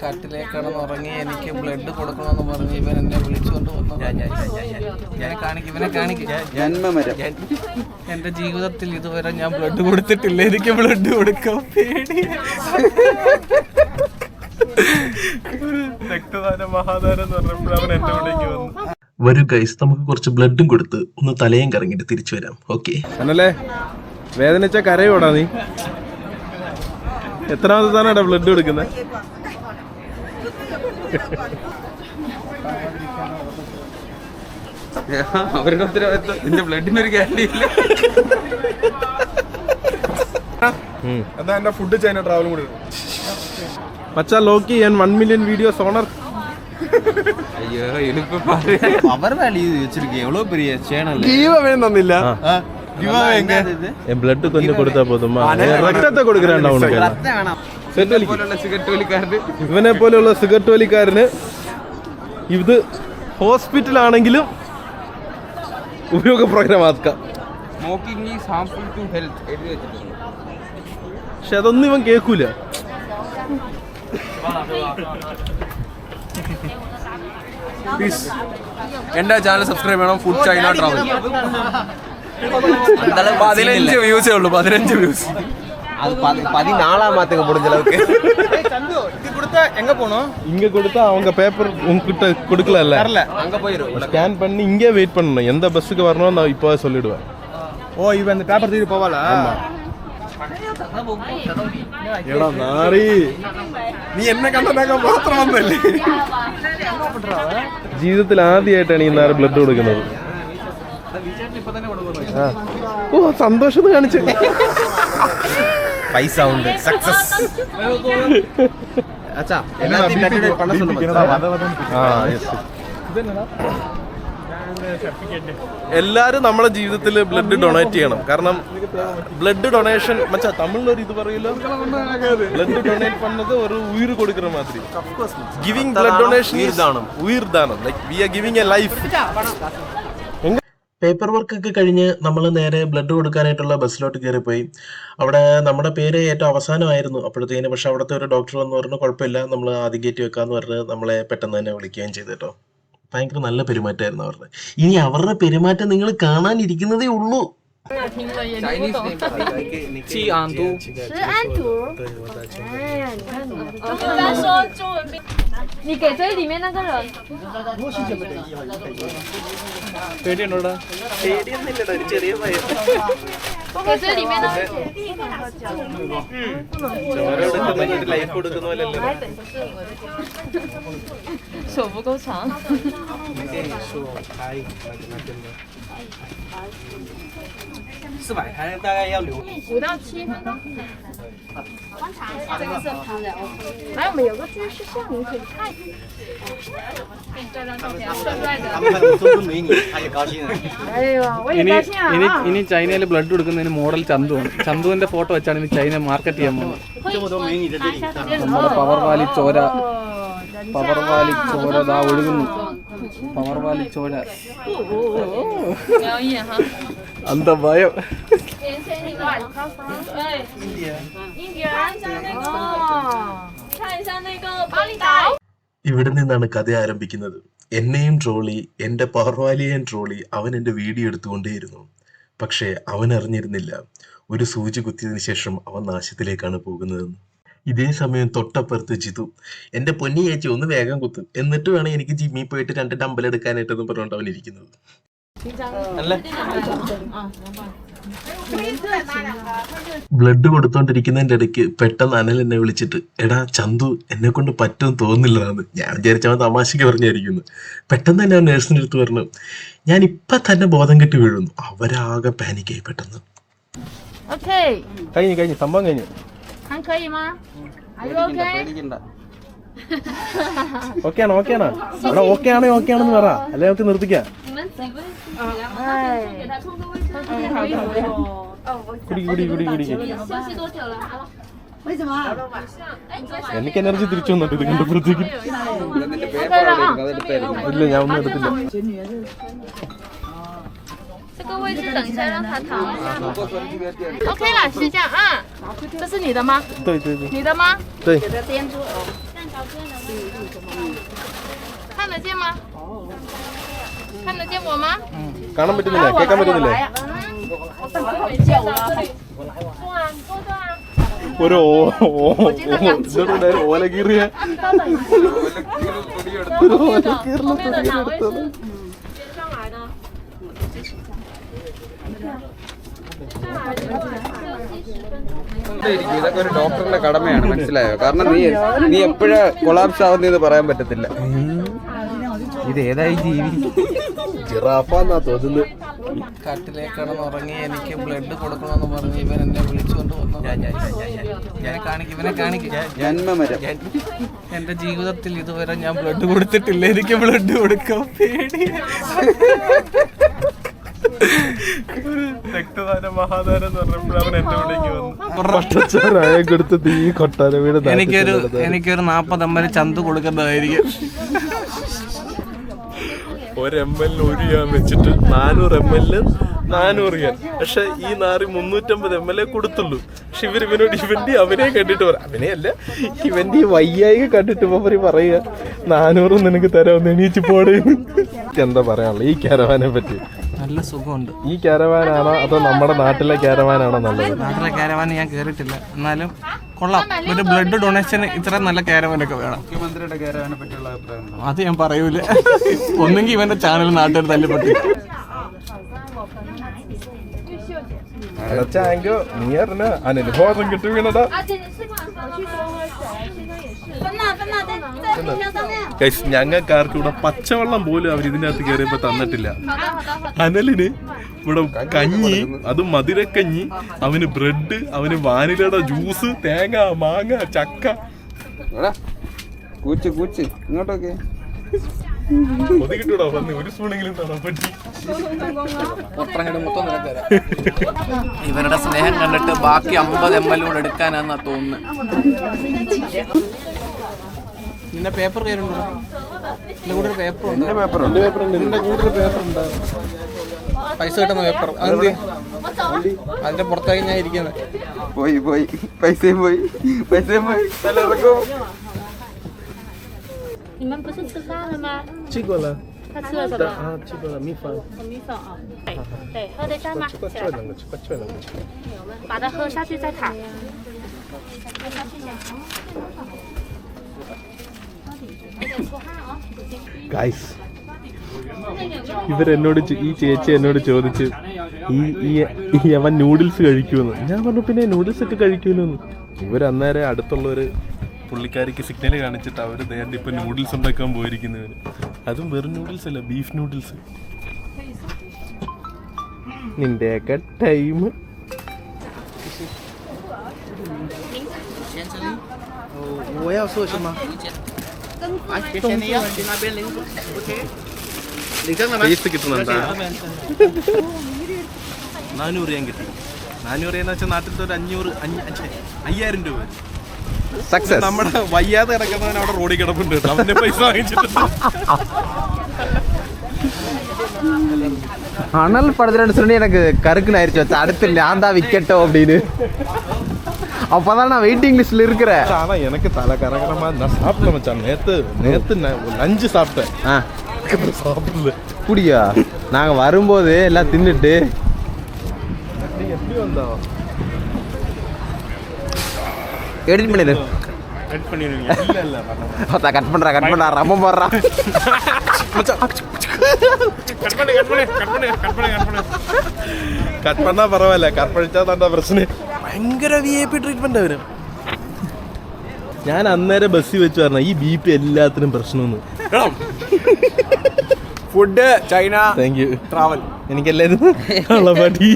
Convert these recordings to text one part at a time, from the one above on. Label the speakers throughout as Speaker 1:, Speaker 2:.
Speaker 1: കട്ടിലേക്ക് ഉറങ്ങി എനിക്ക് ബ്ലഡ് കൊടുക്കണമെന്ന് പറഞ്ഞ് ഇവൻ എന്നെ വിളിച്ചുകൊണ്ട് വന്നു ഞാൻ കാണിക്കും ഇവനെ കാണിക്കും.
Speaker 2: ജന്മമരം.
Speaker 1: എന്റെ ജീവിതത്തിൽ ഇതുവരെ ഞാൻ ബ്ലഡ് കൊടുത്തിട്ടില്ല. എനിക്ക് ബ്ലഡ് കൊടുക്കാൻ പേടി
Speaker 3: രക്തദാനം മഹാദാനം എന്ന് പറഞ്ഞപ്പോൾ അവൻ എന്റെ കൂടേക്ക് വന്നു.
Speaker 4: വരൂ ഗൈസ് നമുക്ക് കുറച്ച് ബ്ലഡും കൊടുത്ത് ഒന്ന് തലയും കറങ്ങിട്ട് തിരിച്ചു വരാം. ഓക്കെ
Speaker 3: അന്നല്ലേ വേദനിച്ച കരയോടാ നീ? എത്രാമത്തെ തവണ ബ്ലഡ് കൊടുക്കുന്നത്
Speaker 2: അവരുടെ ഉത്തരവാദിത്വം നിന്റെ ബ്ലഡിനൊരു ഗ്യാരണ്ടി ഇല്ല
Speaker 3: എന്നാ എന്റെ ഫുഡ് ചൈന ട്രാവലും കൂടി മച്ചാ ലോക്കി ഞാൻ വൺ മില്യൺ വീഡിയോസ് ഓണർ
Speaker 2: അയ്യോ ഇനിയിപ്പോ പറയാ
Speaker 5: அவர் வேல்யூ வச்சிருக்கு எவ்வளவு பெரிய சேனல்
Speaker 3: ജീവവേ തന്നില്ല
Speaker 5: எங்க
Speaker 3: ബ്ലഡ് കൊഞ്ഞു കൊടുത്താ പോതും രക്തത്തെ കൊടുക്കണ്ട ഉനക്ക്
Speaker 2: പോലുള്ള സിഗരറ്റ് വലിക്കാരന്
Speaker 3: ഇവനെ പോലെയുള്ള സിഗരറ്റ് വലിക്കാരന് ഇത് ഹോസ്പിറ്റലാണെങ്കിലും ഉപയോഗപ്രകരമാക്കാം.
Speaker 2: Smoking is harmful to health എഴുതി വെച്ചിട്ടുണ്ട്.
Speaker 3: പക്ഷെ അതൊന്നും ഇവൻ കേൾക്കൂല
Speaker 5: എന്റെ ചാനൽ സബ്സ്ക്രൈബ് ചെയ്യണം. ഫുഡ് ചൈന ട്രാവൽ പതിനഞ്ച് വ്യൂസേ ഉള്ളൂ പതിനഞ്ച് വ്യൂസ് அது பதினாலாம் மாத்துங்க முடிஞ்ச அளவுக்கு
Speaker 3: இங்க கொடுத்தா அவங்க பேப்பர் உங்ககிட்ட கொடுக்கல
Speaker 5: அங்க போயிரும்
Speaker 3: ஸ்கேன் பண்ணி இங்கே வெயிட் பண்ணணும் எந்த பஸ்ஸுக்கு வரணும் நான் இப்போ சொல்லிடுவேன்
Speaker 6: ஓ இவன் அந்த பேப்பர் தூக்கி போவாளா
Speaker 3: എടാ നാറി നീ എന്നെ കണ്ടതൊക്കെ മാത്രം വന്നല്ലേ ജീവിതത്തിൽ ആദ്യമായിട്ടാണ് ഈ നാറ് ബ്ലഡ് കൊടുക്കുന്നത് ആ. ഓ സന്തോഷം കാണിച്ചു
Speaker 5: பைசா உண்டு சக்சஸ் அச்சா எல்லாத்தையும் கட்டிட்டு பண்ண சொல்லுங்க
Speaker 3: ആ yes. എല്ലാരും നമ്മുടെ ജീവിതത്തിൽ ബ്ലഡ് ഡൊണേറ്റ് ചെയ്യണം കാരണം ബ്ലഡ് ഡൊണേഷൻ മച്ചാ തമിഴിലൊരു ഇത് പറയില്ലോ ബ്ലഡ് ഡൊണേറ്റ് പണ്ണത് ഒരു ഉയിർ കൊടുക്കുന്ന മാതിരി ഗിവിംഗ് ബ്ലഡ് ഡൊണേഷൻ ഉയിർ ദാനം like we are giving a life
Speaker 4: paper work ഒക്കെ കഴിഞ്ഞ് നമ്മൾ നേരെ ബ്ലഡ് കൊടുക്കാനായിട്ടുള്ള ബസ്സിലോട്ട് കയറിപ്പോയി അവിടെ നമ്മുടെ പേര് ഏറ്റവും അവസാനമായിരുന്നു അപ്പോഴത്തേന് പക്ഷെ അവിടുത്തെ ഒരു ഡോക്ടർ എന്ന് പറഞ്ഞു കുഴപ്പമില്ല നമ്മൾ ആദ്യം കയറ്റി വെക്കാന്ന് പറഞ്ഞ് നമ്മളെ പെട്ടെന്ന് തന്നെ വിളിക്കുകയും ചെയ്തു കേട്ടോ. ഭയങ്കര നല്ല പെരുമാറ്റമായിരുന്നു അവരുടെ. ഇനി അവരുടെ പെരുമാറ്റം നിങ്ങൾ കാണാനിരിക്കുന്നതേ ഉള്ളൂ.
Speaker 2: ചൈനീസ് നെയിം
Speaker 1: 季安都
Speaker 7: 石安图。哎呀，你看你，一般说中文名，你给这里面那个人，
Speaker 1: പേടിയുണ്ടോടാ
Speaker 7: 给这里面那个。
Speaker 3: ലൈഫ് കൊടുക്കുന്ന പോലെ
Speaker 7: 嗯，手不够长。
Speaker 5: 四百台大概要留。
Speaker 7: 五到七分钟。观察一下，这个是旁的。还有我们有个电视像，你可以看。 给你照张照片，帅帅的。
Speaker 5: 们还有珍珠美女，她也高兴了。
Speaker 7: 哎呦，我也
Speaker 1: ഇനി
Speaker 7: 高兴
Speaker 1: ഇനി
Speaker 7: 啊！
Speaker 1: ഇനി ചൈനയിൽ ബ്ലഡ് കൊടുക്കുന്നതിന് മോഡൽ ചന്തുവാണ് ചന്തുവിന്റെ ഫോട്ടോ വെച്ചാണ് ഇനി ചൈന മാർക്കറ്റ് ചെയ്യാൻ പോകുന്നത്
Speaker 5: 这么多美女在这里，
Speaker 1: നമ്മുടെ പവർ വാലി ചോര
Speaker 7: 哦，人
Speaker 1: പവർ വാലി ചോര ദാ ഒഴുകുന്നു പവർ വാലി ചോര
Speaker 7: 瞄一眼哈。
Speaker 1: അന്ത ഭയം
Speaker 7: 对，印第安看一下那个，看一下那个巴厘岛。
Speaker 4: ഇവിടെ നിന്നാണ് കഥ ആരംഭിക്കുന്നത്. എന്നെയും ട്രോളി എന്റെ പവർവാലിയെയും ട്രോളി അവൻ എന്റെ വീഡിയോ എടുത്തുകൊണ്ടേയിരുന്നു. പക്ഷേ അവൻ അറിഞ്ഞിരുന്നില്ല. ഒരു സൂചി കുത്തിയതിനു ശേഷം അവൻ നാശത്തിലേക്കാണ് പോകുന്നതെന്ന്. ഇതേ സമയം തൊട്ടപ്പുറത്ത് ജിതു എന്റെ പൊന്നി ചേച്ചി ഒന്ന് വേഗം കുത്തും. എന്നിട്ട് വേണം എനിക്ക് ജിമ്മി പോയിട്ട് രണ്ട് ഡമ്പൽ എടുക്കാനായിട്ടെന്ന് പറഞ്ഞുകൊണ്ട് അവൻ ഇരിക്കുന്നത്. ബ്ലഡ് കൊടുത്തോണ്ടിരിക്കുന്നതിന്റെ ഇടയ്ക്ക് പെട്ടെന്ന് അനൽ എന്നെ വിളിച്ചിട്ട് എടാ ചന്തു എന്നെ കൊണ്ട് പറ്റും തോന്നുന്നില്ലതാണ് ഞാൻ വിചാരിച്ചവൻ തമാശക്ക് പറഞ്ഞായിരിക്കുന്നു. പെട്ടെന്ന് തന്നെ ആ നേഴ്സിന്റെ അടുത്ത് പറഞ്ഞു ഞാൻ ഇപ്പൊ തന്നെ ബോധം കെട്ടി വീഴുന്നു. അവരാകെ പാനിക്കായി പെട്ടെന്ന്.
Speaker 3: കഴിഞ്ഞു കഴിഞ്ഞു സംഭവം കഴിഞ്ഞു. ഓക്കെ ആണോ ഓക്കെ ആണെന്ന് പറ. അല്ലെ നമുക്ക് നിർത്തിക്കാം.
Speaker 7: 你们几个哎，给他冲个卫生间。好的好的。哦，我
Speaker 3: കുടി കുടി കുടി കുടി
Speaker 7: 休息多久了？为什么？哎，你在
Speaker 3: എനിക്ക് എനർജി തിരിച്ചു വന്നിട്ട് ഇത് കണ്ടപ്പോഴത്തേക്ക്
Speaker 2: നിന്റെ പേപ്പർ അതെടുത്തായിരുന്നു
Speaker 3: ഇല്ല ഞാൻ ഒന്നും എടുത്തില്ല
Speaker 7: 这个位置等一下让他躺一下。
Speaker 2: മുപ്പത് സ്വരത്തിൽ കയറ്റിയാൽ
Speaker 7: OK 了，是这样啊。这是你的吗？
Speaker 3: 对对对
Speaker 7: 你的吗？
Speaker 3: 对
Speaker 7: 给他掂住。 看得见吗？看得见我吗？
Speaker 3: കാണാൻ പറ്റുന്നില്ല കേൾക്കാൻ പറ്റുന്നില്ലേ ഒരു
Speaker 2: ഇതൊക്കെ ഒരു ഡോക്ടറിന്റെ കടമയാണ് മനസ്സിലായോ? കാരണം നീ നീ എപ്പോഴാ കൊളാപ്സ് ആവുന്നതെന്ന് പറയാൻ പറ്റത്തില്ല. ഇത് ഏതായി ജീവി?
Speaker 3: ജിറാഫാന്നാ തോന്നുന്നു.
Speaker 1: കാട്ടിലേക്കാണെന്ന് ഉറങ്ങി എനിക്ക് ബ്ലഡ് കൊടുക്കണമെന്ന് പറഞ്ഞ് ഇവൻ എന്നെ വിളിച്ചുകൊണ്ട് വന്നു. ഞാൻ കാണിക്കും ഇവനെ കാണിക്കും.
Speaker 2: ജന്മമരം
Speaker 1: എന്റെ ജീവിതത്തിൽ ഇതുവരെ ഞാൻ ബ്ലഡ് കൊടുത്തിട്ടില്ല. എനിക്ക് ബ്ലഡ് കൊടുക്കാൻ പേടി എനിക്കൊരു എനിക്കൊരു നാപ്പത് അമ്പത് ചന്ത് കൊടുക്കേണ്ടതായിരിക്കും.
Speaker 3: ഒരു എം എൽ ഒരു യാൻ വെച്ചിട്ട് നാനൂറ് എം എൽ നാനൂറ് യാൻ പക്ഷെ ഈ നാറി മുന്നൂറ്റമ്പത് എം എൽ എ കൊടുത്തുള്ളൂ. പക്ഷെ ഇവർ ഇവനോട് ഇവന്റെ അവനെ കണ്ടിട്ട് പറ അവനെ അല്ല ഇവന്റെ വയ്യായിക കണ്ടിട്ട് ഇപ്പൊ പറയും പറയുക നാനൂറും നിനക്ക് തരാമെന്ന് എണീച്ച് പോടേ. എന്താ പറയാനുള്ളത്? ഈ കരവാനെ പറ്റി.
Speaker 1: നല്ല സുഖമുണ്ട്.
Speaker 3: ഈ കാരവാനാണോ അതോ നമ്മുടെ നാട്ടിലെ കാരവാനാണോ നല്ലത്?
Speaker 1: നാട്ടിലെ കാരവാൻ ഞാൻ കേറിയിട്ടില്ല. എന്നാലും കൊള്ളാം. ഒരു ബ്ലഡ് ഡൊണേഷൻ ഇത്ര നല്ല കാരവാനൊക്കെ വേണം.
Speaker 2: മുഖ്യമന്ത്രിയുടെ കാരവാനെ പറ്റിയുള്ള അഭിപ്രായം
Speaker 1: അത് ഞാൻ പറയൂല. ഒന്നെങ്കിൽ ഇവന്റെ ചാനൽ നാട്ടുകാർ തല്ലിപ്പറ്റി
Speaker 3: അടച്ചാങ്കോ നീ അറിഞ്ഞ അനുഭവം കിട്ടി വീണടാ
Speaker 7: 而且你吃饭回去多喝水，现在也是。分了分了，在在冰箱上面。
Speaker 3: ഗൈസ് ഞങ്ങൾക്കാർക്ക് ഇവിടെ പച്ചവെള്ളം പോലും അവർ ഇതിന്റെ അകത്ത് കയറിയപ്പോ തന്നിട്ടില്ല
Speaker 7: 好的好的好的。
Speaker 3: അനലിന് ഇവിടെ കഞ്ഞി അത് മധുരക്കഞ്ഞി അവന് ബ്രെഡ് അവന് വാനിലയുടെ ജ്യൂസ് തേങ്ങ മാങ്ങ ചക്ക
Speaker 2: എടാ, കൂച്ച് കൂച്ച് ഇങ്ങോട്ടൊക്കെ
Speaker 3: ഒതുക്കിട്ടൂടാ ഒരു സ്പൂണെങ്കിലും തരാൻ പറ്റി
Speaker 1: പുറത്തിറങ്ങിട്ട് മൊത്തം തരാം ഇവരുടെ സ്നേഹം കണ്ടിട്ട് ബാക്കി അമ്പത് എം എൽ കൂടെ എടുക്കാനാന്നാ തോന്നുന്നത് നിന്റെ പേപ്പർ കയറുണ്ടോ എന്റെ കൂടെ ഒരു പേപ്പർ ഉണ്ട്. നിന്റെ കൂടെ പേപ്പർ ഉണ്ട്. പൈസ കിട്ടുന്ന പേപ്പർ അതെന്ത്? അതിന്റെ പുറത്തേക്ക് ഞാൻ ഇരിക്കുന്നത്.
Speaker 2: പോയി പോയി. പൈസയും പോയി. പൈസയും പോയി.
Speaker 7: 你们不是吃饭了吗？
Speaker 3: ചിക്കോല
Speaker 7: 他吃了什么？
Speaker 3: ആ ചിക്കോല മീ ഫാൻ
Speaker 7: 米粉啊。对对，喝得下吗？起来，把它喝下去再躺。
Speaker 3: ഗൈസ് ഇവരെന്നോട് ചോ- ഈ ചേച്ചി എന്നോട് ചോദിച്ച് ഈ ഈ- ഈ അവൻ നൂഡിൽസ് കഴിക്കുമെന്ന് ഞാൻ പറഞ്ഞു പിന്നെ നൂഡിൽസ് ഒക്കെ കഴിക്കുമല്ലോ ഇവർ അന്നേരം അടുത്തുള്ളവര് പുള്ളിക്കാരിക്ക് സിഗ്നൽ കാണിച്ചിട്ട് അവർ നേരത്തെ ഇപ്പം നൂഡിൽസ് ഉണ്ടാക്കാൻ പോയിരിക്കുന്നവർ അതും വെറും നൂഡിൽസ് അല്ല ബീഫ് നൂഡിൽസ് നിന്റെയൊക്കെ ടൈം കിട്ടുന്നുണ്ടാ? നാനൂറ് ഞാൻ കിട്ടി. നാനൂറ് എന്ന് വെച്ചാൽ നാട്ടിലത്തെ ഒരു അഞ്ഞൂറ് അയ്യായിരം രൂപ
Speaker 2: സക്സസ്
Speaker 3: നമ്മുടെ വയ്യാതെ കിടക്കുന്നവൻ അവിടെ റോഡിൽ കിടപ്പുണ്ട് കേട്ടോ. അവന്റെ പൈസ വാങ്ങിച്ചിട്ടുണ്ട്
Speaker 5: அனல் படத்துல சொல்லி எனக்கு கருக்குன்னு ஆயிடுச்சு வச்சா அடுத்து நான் தான் விக்கெட்டோ அப்படின்னு அப்பதான் நான் வெயிட்டிங் லிஸ்ட்ல இருக்கிறேன்
Speaker 3: ஆனா எனக்கு தலை கரகரமா நான் சாப்பிட்டேன் மச்சான் நேத்து நேத்து லஞ்சு சாப்பிட்டேன்
Speaker 5: ஆ
Speaker 3: அதுக்கப்புறம் சாப்பிடல
Speaker 5: அப்படியா நாங்க வரும்போது எல்லாம் தின்னுட்டு
Speaker 3: நீ எப்படி வந்தா
Speaker 5: எடிட் பண்ணிடு
Speaker 3: கட் பண்ணிடுவீங்க இல்ல இல்ல
Speaker 5: பார்த்தா கட் பண்றா கட் பண்றா ரொம்ப போடுறா
Speaker 3: கட் பண்ணு கட் பண்ணு கட் பண்ணு கட் பண்ணு கட் பண்ணு കട്ട് பண்ணா പരവായില്ല കട്ട് പഴിച്ചാൽ തന്റെ പ്രശ്നം ഭയങ്കര വി ഐ പി ട്രീറ്റ്മെന്റ് അവര് ഞാൻ അന്നേരം ബസ്സിൽ വെച്ച് പറഞ്ഞ ഈ ബി പി എല്ലാത്തിനും പ്രശ്നമൊന്നും
Speaker 6: food China
Speaker 3: thank you travel എനിക്കെല്ലാരും കള്ളപ്പാട്ടി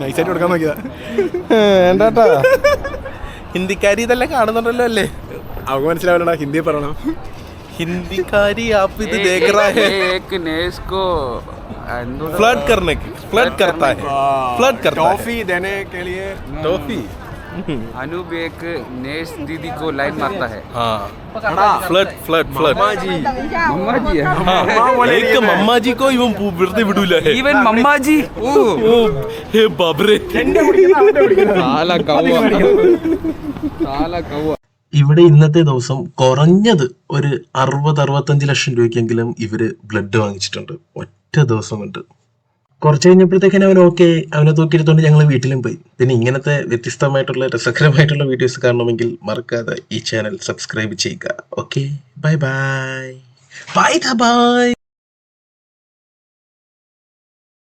Speaker 6: നൈസായിട്ട് കൊടുക്കാൻ നോക്കിയതാ
Speaker 3: വേണ്ടാട്ടാ ഹിന്ദിക്കാരി ഇതെല്ലാം കാണുന്നുണ്ടല്ലോ അല്ലേ
Speaker 6: അവർക്ക് മനസ്സിലാവില്ലടാ ഹിന്ദി പറയണം
Speaker 3: ഹിന്ദിക്കാരി ആപ്പ് ഇത് देख रहा है
Speaker 2: एक नेस को
Speaker 3: फ्लर्ट करने की फ्लर्ट करता है फ्लर्ट करता है
Speaker 6: टॉफी देने के लिए
Speaker 3: टॉफी
Speaker 2: अनूप एक नेस दीदी को लाइन मारता है
Speaker 3: हाँ ഫ്ലഡ് ഫ്ലഡ് ഫ്ലഡ്
Speaker 2: मम्मा जी
Speaker 3: एक मम्मा जी को इवन पू- വെറുതെ വിടൂല ഹേ.
Speaker 2: इवन मम्मा जी ओ
Speaker 3: ഓ ഹേ ബാബറെ
Speaker 2: साला कौवा साला कौवा
Speaker 4: ഇവിടെ ഇന്നത്തെ ദിവസം കുറഞ്ഞത് ഒരു അറുപത് അറുപത്തഞ്ച് ലക്ഷം രൂപയ്ക്കെങ്കിലും ഇവര് ബ്ലഡ് വാങ്ങിച്ചിട്ടുണ്ട് ഒറ്റ ദിവസം കൊണ്ട് കുറച്ച് കഴിഞ്ഞപ്പോഴത്തേക്കിനും അവൻ ഓക്കെ അവനെ തൂക്കിയെടുത്തോണ്ട് ഞങ്ങൾ വീട്ടിലും പോയി. പിന്നെ ഇങ്ങനത്തെ വ്യത്യസ്തമായിട്ടുള്ള രസകരമായിട്ടുള്ള വീഡിയോസ് കാണണമെങ്കിൽ മറക്കാതെ ഈ ചാനൽ സബ്സ്ക്രൈബ് ചെയ്യുക. Okay bye bye bye bye